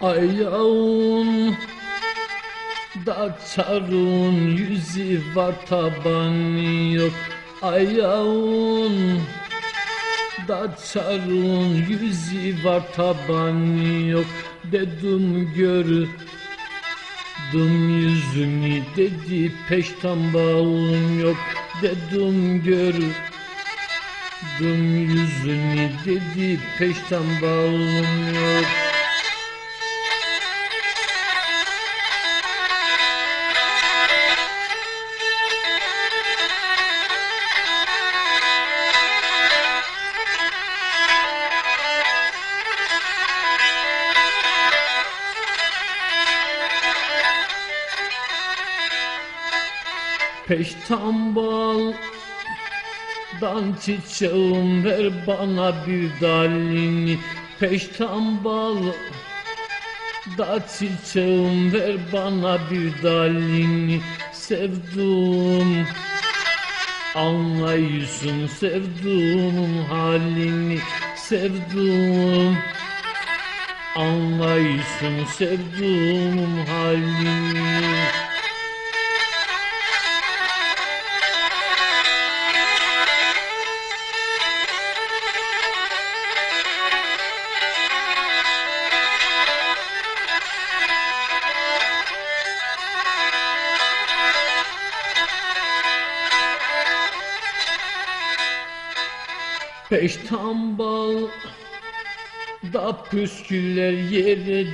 Ayağın da çarın yüzü var tabanı yok. Ayağın da çarın yüzü var tabanı yok. Dedim gördüm yüzünü dedi peşten bağım yok. Dedim gördüm yüzünü dedi peşten bağım yok Peştambal Dan çiçeğim ver bana bir dalini. Peştambal Da çiçeğim ver bana bir dalini. Sevduğum Anlayışın sevduğum halini. Sevduğum Anlayışın sevduğum halini Peştambal da püsküller yere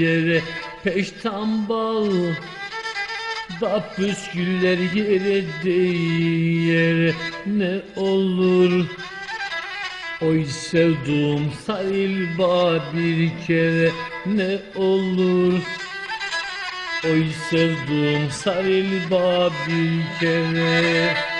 yere Peştambal da püsküller yere yere Ne olur Oy sevduğum sayılba bir kere. Ne olur Oy sevduğum sarılba bir kere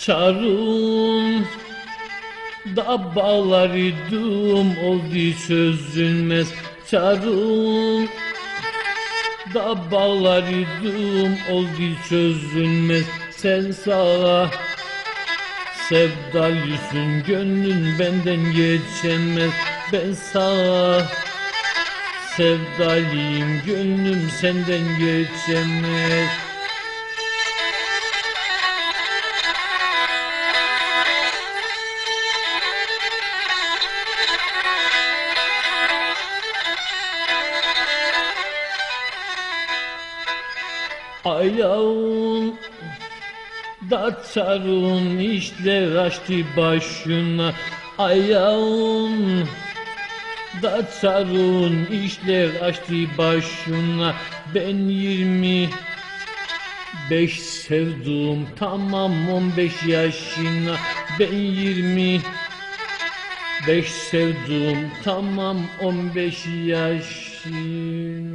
Çarun da bağlarıydım oldu çözülmez. Çarun da bağlarıydım oldu çözülmez. Sen sağa sevdalısın gönlün benden geçemez. Ben sağa sevdalıyım gönlüm senden geçemez Ayağın da çarın işler açtı başına. Ayağın da çarın işler açtı başına. Ben yirmi beş sevduğum tamam on beş yaşına. Ben yirmi beş sevduğum tamam on beş yaşına